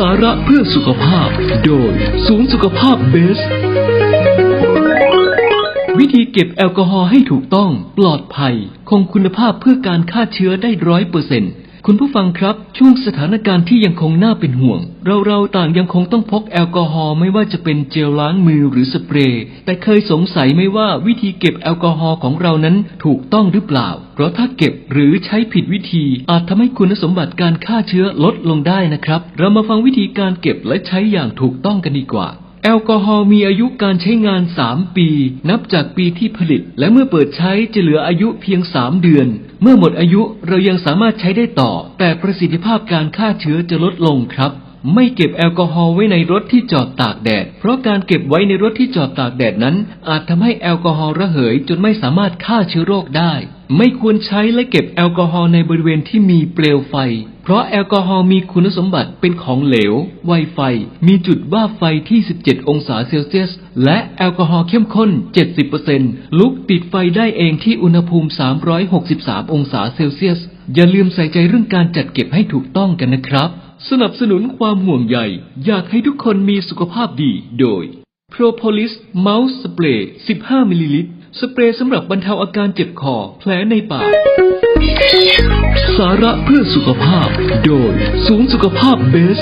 สาระเพื่อสุขภาพ โดยศูนย์สุขภาพเบส วิธีเก็บแอลกอฮอล์ให้ถูกต้องปลอดภัย คงคุณภาพเพื่อการฆ่าเชื้อได้ร้อยเปอร์เซ็นต์ คุณผู้ฟังครับ ช่วงสถานการณ์ที่ยังคงน่าเป็นห่วง เราเราต่างยังคงต้องพกแอลกอฮอล์ไม่ว่าจะเป็นเจลล้างมือหรือสเปรย์ แต่เคยสงสัยไหมว่าวิธีเก็บแอลกอฮอล์ของเรานั้นถูกต้องหรือเปล่า เพราะถ้าเก็บหรือใช้ผิดวิธี อาจทำให้คุณสมบัติการฆ่าเชื้อลดลงได้นะครับ เรามาฟังวิธีการเก็บและใช้อย่างถูกต้องกันดีกว่า แอลกอฮอล์มีอายุการใช้งาน 3 ปี นับจากปีที่ผลิต และเมื่อเปิดใช้จะเหลืออายุเพียง 3 เดือน เมื่อหมดอายุเรายังสามารถใช้ได้ต่อ แต่ประสิทธิภาพการฆ่าเชื้อจะลดลงครับ ไม่เก็บแอลกอฮอล์ไว้ในรถที่จอดตากแดด เพราะการเก็บไว้ในรถที่จอดตากแดดนั้น อาจทำให้แอลกอฮอล์ระเหยจนไม่สามารถฆ่าเชื้อโรคได้ ไม่ควรใช้และเก็บแอลกอฮอล์ในบริเวณที่มีเปลวไฟ เพราะแอลกอฮอล์มีคุณสมบัติเป็นของเหลว ไวไฟ มีจุดว่าไฟที่ 17 องศาเซลเซียส และแอลกอฮอล์เข้มข้น 70%ลุกติดไฟได้เองที่อุณหภูมิ 363 องศาเซลเซียส อย่าลืมใส่ใจเรื่องการจัดเก็บให้ถูกต้องกันนะครับ สนับสนุนความห่วงใย อยากให้ทุกคนมีสุขภาพดีโดย Propolis Mouse Spray 15 มิลลิลิตร สเปรย์สำหรับบรรเทาอาการเจ็บคอ แผลในปาก สาระเพื่อสุขภาพ โดยศูนย์สุขภาพเบส